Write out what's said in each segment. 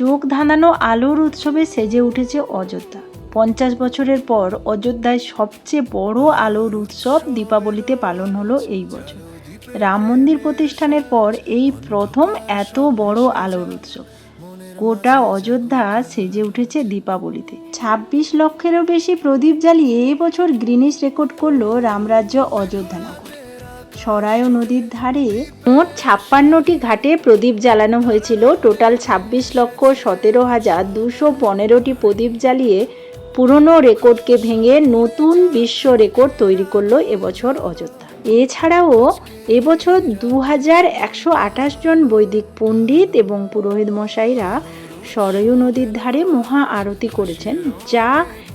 চোখ ধাঁধানো আলোর উৎসবে সেজে উঠেছে অযোধ্যা। পঞ্চাশ বছরের পর অযোধ্যায় সবচেয়ে বড় আলোর উৎসব দীপাবলিতে পালন হলো এই বছর। রাম মন্দির প্রতিষ্ঠানের পর এই প্রথম এত বড় আলোর উৎসব। গোটা অযোধ্যা সেজে উঠেছে দীপাবলিতে। ছাব্বিশ লক্ষেরও বেশি প্রদীপ জ্বালিয়ে এবছর গ্রিনিস রেকর্ড করল রামরাজ্য অযোধ্যা নগর। সরায় নদীর ধারে মোট ছাপ্পান্নটি ঘাটে প্রদীপ জ্বালানো হয়েছিল। টোটাল ছাব্বিশ লক্ষ সতেরো হাজার দুশো পনেরোটি প্রদীপ জ্বালিয়ে পুরনো রেকর্ডকে ভেঙে নতুন বিশ্ব রেকর্ড তৈরি করল এবছর অযোধ্যা। এছাড়াও এবছর দু হাজার একশো আঠাশ জন বৈদিক পণ্ডিত এবং পুরোহিত মশাইরা সরয়ু নদীর ধারে মহা আরতি করেছেন, যা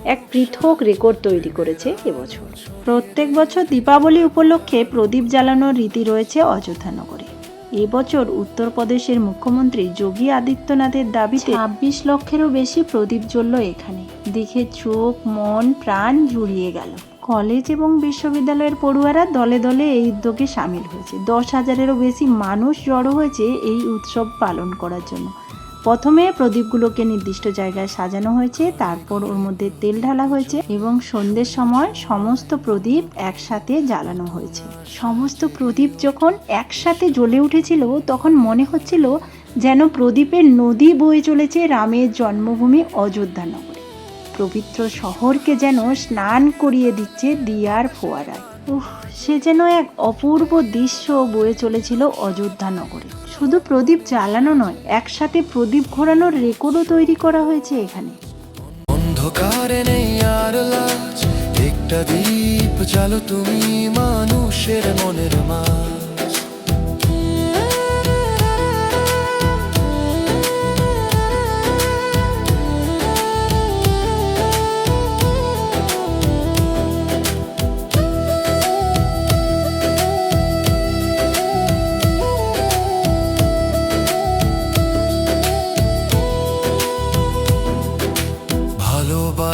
এক পৃথক রেকর্ড তৈরি করেছে এবছর। প্রত্যেক বছর দীপাবলি উপলক্ষে প্রদীপ জ্বালানোর রীতি রয়েছে অযোধ্যা নগরে। এবছর উত্তরপ্রদেশের মুখ্যমন্ত্রী যোগী আদিত্যনাথের দাবিতে ছাব্বিশ লক্ষেরও বেশি প্রদীপ জ্বলল এখানে। দেখে চোখ, মন, প্রাণ জুড়িয়ে গেল। কলেজ এবং বিশ্ববিদ্যালয়ের পড়ুয়ারা দলে দলে এই উদ্যোগে সামিল হয়েছে। দশ হাজারেরও বেশি মানুষ জড়ো হয়েছে এই উৎসব পালন করার জন্য। প্রথমে প্রদীপগুলোকে নির্দিষ্ট জায়গায় সাজানো হয়েছে, তারপর ওর মধ্যে তেল ঢালা হয়েছে এবং সন্ধ্যের সময় সমস্ত প্রদীপ একসাথে জ্বালানো হয়েছে। সমস্ত প্রদীপ যখন একসাথে জ্বলে উঠেছিল, তখন মনে হচ্ছিল যেন প্রদীপের নদী বয়ে চলেছে রামের জন্মভূমি অযোধ্যা নগরে। পবিত্র শহরকে যেন স্নান করিয়ে দিচ্ছে দিয়ার ফোয়ারায়। সে যেন এক অপূর্ব দৃশ্য বয়ে চলেছিল অযোধ্যা নগরে। শুধু প্রদীপ জ্বালানো নয়, একসাথে প্রদীপ ঘোরানোর রেকর্ডও তৈরি করা হয়েছে এখানে। অন্ধকারে নেই আর লাজ, একটা দীপ চালো তুমি মানুষের মনের মাঝ।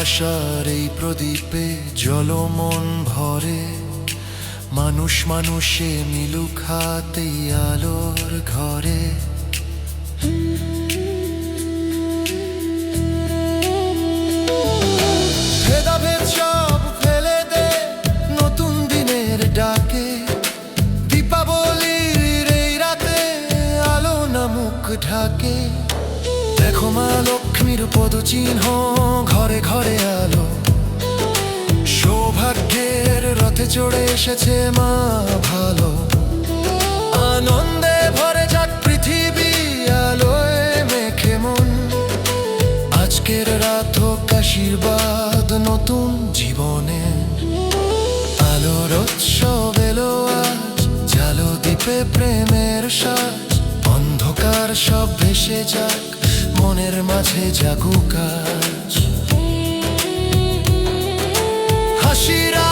ভালোবাসার এই প্রদীপে জলমন ভরে। মানুষ মানুষে মিলুক হাতে আলোর ঘরে। ভেদাভেদ সব নতুন দিনের ডাকে। রাতে ঢাকে। দেখো মা লক্ষ্মীর পদচিহ্ন, ঘরে ঘরে আলো। সৌভাগ্যের রথে চড়ে এসেছে মা ভালো। আনন্দে ভরে যাক পৃথিবী আলোয় মেখে মন। আজকের রাত হোক আশীর্বাদ নতুন জীবনে। আলোর উৎসব এলো আজ, জালো দ্বীপে প্রেমের সাজ। অন্ধকার সব ভেসে যাক। মনের মাঝে জাগু কাজ হাসিরা